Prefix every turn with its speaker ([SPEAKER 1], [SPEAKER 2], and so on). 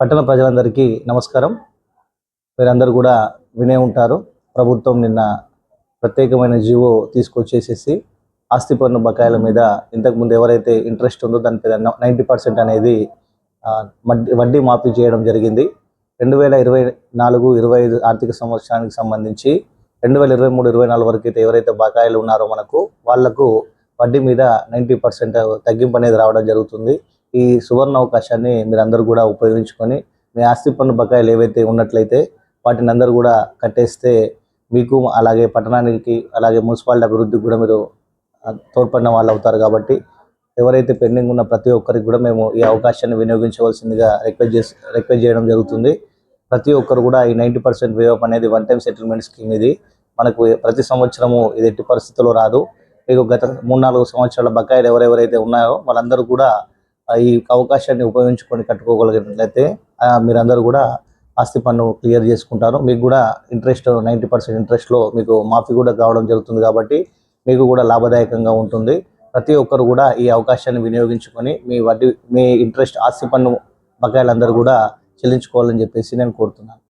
[SPEAKER 1] పట్టణ ప్రజలందరికీ నమస్కారం. మీరందరూ కూడా వినే ఉంటారు. ప్రభుత్వం నిన్న ప్రత్యేకమైన జీవో తీసుకొచ్చేసేసి ఆస్తి పన్ను బకాయిల మీద ఇంతకుముందు ఎవరైతే ఇంట్రెస్ట్ ఉందో దాని మీద నైంటీ పర్సెంట్ అనేది వడ్డీ వడ్డీ మాఫీ చేయడం జరిగింది. రెండు వేల ఇరవై నాలుగు ఇరవై ఐదు ఆర్థిక సంవత్సరానికి సంబంధించి రెండు వేల ఇరవై మూడు ఇరవై నాలుగు వరకు అయితే ఎవరైతే బకాయిలు ఉన్నారో మనకు వాళ్ళకు వడ్డీ మీద నైంటీ పర్సెంట్ తగ్గింపు అనేది రావడం జరుగుతుంది. ఈ సువర్ణ అవకాశాన్ని మీరు అందరూ కూడా ఉపయోగించుకొని మీ ఆస్తి పన్ను బకాయిలు ఏవైతే ఉన్నట్లయితే వాటిని అందరూ కూడా కట్టేస్తే మీకు అలాగే పట్టణానికి అలాగే మున్సిపాలిటీ అభివృద్ధికి కూడా మీరు తోడ్పడిన వాళ్ళు అవుతారు కాబట్టి ఎవరైతే పెండింగ్ ఉన్న ప్రతి ఒక్కరికి కూడా మేము ఈ అవకాశాన్ని వినియోగించవలసిందిగా రిక్వెస్ట్ చేసి రిక్వెస్ట్ చేయడం జరుగుతుంది. ప్రతి ఒక్కరు కూడా ఈ నైంటీ పర్సెంట్ వేవ్ అనేది వన్ టైం సెటిల్మెంట్ స్కీమ్ ఇది. మనకు ప్రతి సంవత్సరము ఇది ఎట్టి పరిస్థితుల్లో రాదు. మీకు గత మూడు నాలుగు సంవత్సరాల బకాయిలు ఎవరెవరైతే ఉన్నారో వాళ్ళందరూ కూడా ఈ అవకాశాన్ని ఉపయోగించుకొని కట్టుకోగలిగినట్లయితే మీరందరూ కూడా ఆస్తి పన్ను క్లియర్ చేసుకుంటారు. మీకు కూడా ఇంట్రెస్ట్ నైంటీ పర్సెంట్ ఇంట్రెస్ట్లో మీకు మాఫీ కూడా కావడం జరుగుతుంది కాబట్టి మీకు కూడా లాభదాయకంగా ఉంటుంది. ప్రతి ఒక్కరు కూడా ఈ అవకాశాన్ని వినియోగించుకొని మీ వడ్డీ మీ ఇంట్రెస్ట్ ఆస్తి పన్ను బకాయిలందరూ కూడా చెల్లించుకోవాలని చెప్పేసి నేను కోరుతున్నాను.